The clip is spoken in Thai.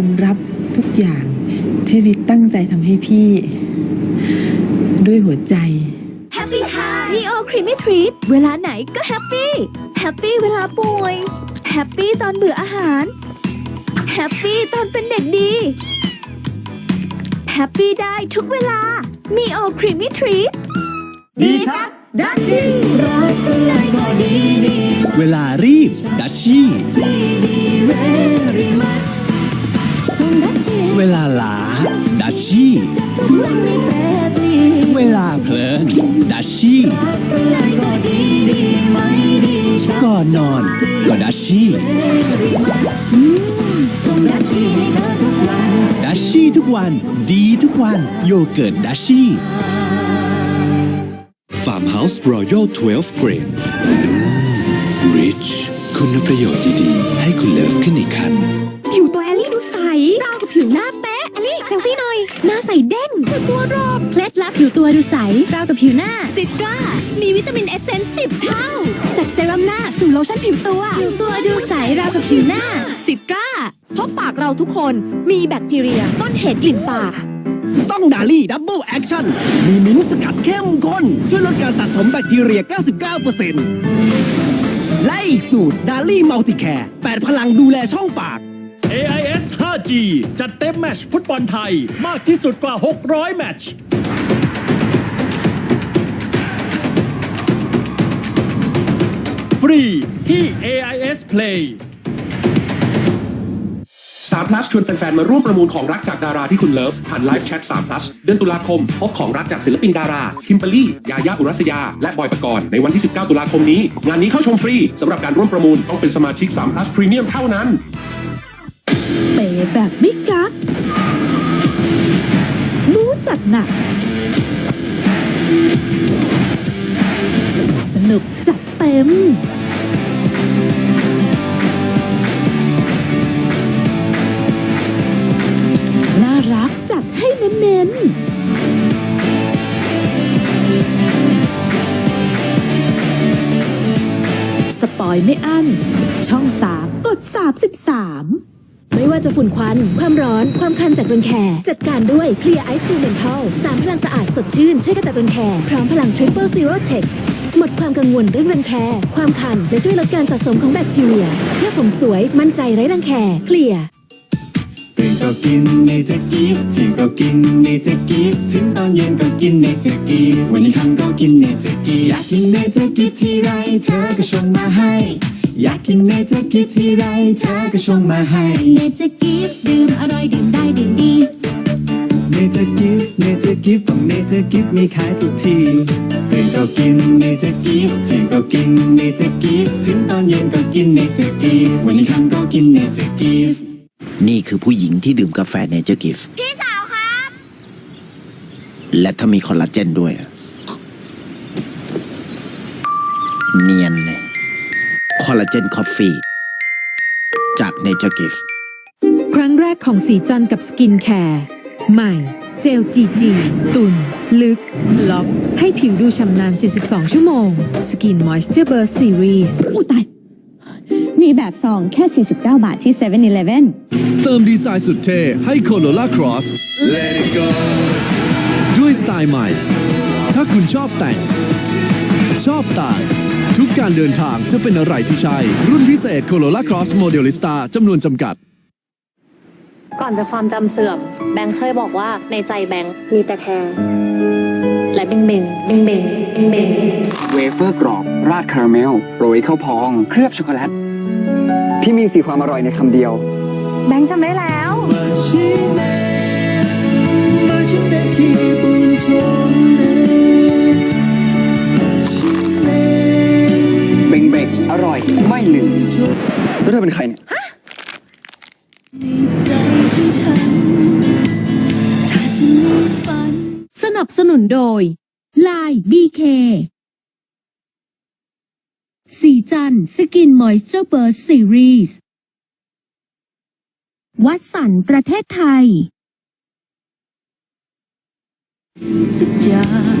อมรับทุกอย่างที่ริตั้งใจทำให้พี่ ด้วยหัวใจ แฮปปี้ค่ะมีโอครีมมี่ทรีตเวลาไหนก็แฮปปี้แฮปปี้เวลาป่วยแฮปปี้ตอนเบื่ออาหารแฮปปี้ตอนเป็นเด็กดีแฮปปี้ได้ทุกเวลา มีโอครีมมี่ทรีตดีครับดัชชี่รักอะไรก็ดีดี เวลารีบดัชชี่ เวลาลา ดัชชี่ เวลาเพลิน ดัชชี่ก็นอนนอนก็ดัชชี่ดัชชี่ทุกวันดีทุกวันโยเกิร์ตดัชชี่ Farmhouse Royal 12 Grain นุ่ม rich คุณประโยชน์ดี ๆ ให้คุณเลิฟขึ้นอีกขั้น ราวกับผิวหน้าเป๊ะอลลี่เซลฟี่หน่อย หน้าใสเด้งตัวรอบเคล็ดลับผิวตัวดูใส ราวกับผิวหน้าซิตรามีวิตามินเอสเซนส์สิบเท่า จากเซรั่มหน้าสู่โลชั่นผิวตัวผิวตัวดูใสราวกับผิวหน้าซิตราเพราะปากเราทุกคนมีแบคทีเรียต้นเหตุกลิ่นปากต้องดาลี่ดับเบิลแอคชั่น มีมิ้นสกัดเข้มข้น ช่วยลดการสะสมแบคทีเรีย 99%และอีกสูตร ดาลี่มัลติแคร์ 8 พลังดูแลช่องปาก G จัดเต็มแมตช์ฟุตบอลไทย มากที่สุดกว่า 600 แมตช์ฟรีที่ AIS Play 3 plus ชวนแฟนๆ มาร่วมประมูลของรักจากดาราที่คุณเลิฟ ผ่านไลฟ์แชท3 plus เดือนตุลาคม พบของรักจากศิลปินดารา คิมเบอรี่ ยายาอุรัสยา และบอยปกรณ์ในวันที่ 19 ตุลาคมนี้ งานนี้เข้าชมฟรีสำหรับการร่วมประมูลต้องเป็นสมาชิก3 plus premium เท่านั้น ป๋แบบไม่กักรู้จัดหนัก สนุกจัดเต็มน่ารักจัดให้เน้นๆสปอยไม่อั้น ช่อง 3 กด 33 ไม่ว่าจะฝุ่นควัน ความร้อน ความคันจากรังแค จัดการด้วย Clear Ice Blue Menthol สามพลังสะอาดสดชื่น ช่วยกระจัดรังแค พร้อมพลัง Triple Zero Check หมดความกังวลเรื่องรังแค ความคัน และช่วยลดการสะสมของแบคทีเรีย เพื่อผมสวยมั่นใจไร้รังแค Clear ตื่นก็กินเนเจอร์กิฟเที่ยงก็กินเนเจอร์กิฟถึงตอนเย็นก็กินเนเจอร์กิฟวันนี้ค่ำก็กินเนเจอร์กิฟอยากกินเนเจอร์กิฟที่ไรเธอก็ชงมาให้ อยากกินเนเจอร์กิฟที่ไรเธอก็ชงมาให้เนเจอร์กิฟต์ดื่มอร่อยดื่มได้ดื่มดีเนเจอร์กิฟเนเจอร์กิฟต้องเนเจอร์กิฟมีขายทุกที่ตื่นก็กินเนเจอร์กิฟเที่ยงก็กินเนเจอร์กิฟถึงตอนเย็นก็กินเนเจอร์กิฟวันนี้ค่ำก็กินเนเจอร์กิฟนี่คือผู้หญิงที่ดื่มกาแฟเนเจอร์กิฟพี่สาวครับ และถ้ามีคอลลาเจนด้วย เนียนเลยค อลลาเจนคอฟฟี่จากเนเจอร์กิฟครั้งแรกของสีจันกับสกินแคร์ใหม่ เจลจีจีตุน ลึก ล็อก ให้ผิวดูฉ่ำนาน72 ชั่วโมง Skin Moisture Burst Series อู้ตาย มีแบบซองแค่ 49 บาทที่7 e เ e ่ e อเติมดีไซน์สุดเท่ให้โคโรล่าครอส Let it go ด้วยสไตล์ใหม่ ถ้าคุณชอบแต่ง ชอบต่าง ทุกการเดินทางจะเป็นอะไรที่ใช่ รุ่นพิเศษโคโรล่าครอสโมเดลิสตาจำนวนจำกัด ก่อนจะความจำเสื่อม แบงค์เคยบอกว่าในใจแบงค์มีแต่แทนและเบงเบงเบงเบงเบงเบงเวเฟอร์กรอบ ราดคาราเมล โรยข้าวพอง เคลือบช็อกโกแลต ที่มีสีความอร่อยในคำเดียว แบงค์จำได้แล้วเบ อร่อย ไม่ลืมแล้วเธอเป็นใครเนี่ยใจของฉันถ้าจะมีฝันสนับสนุนโดย Line BK สีจันสกินมอยเจอร์เบิร์สซีรีส์ วัดสันประเทศไทยสักอย่าง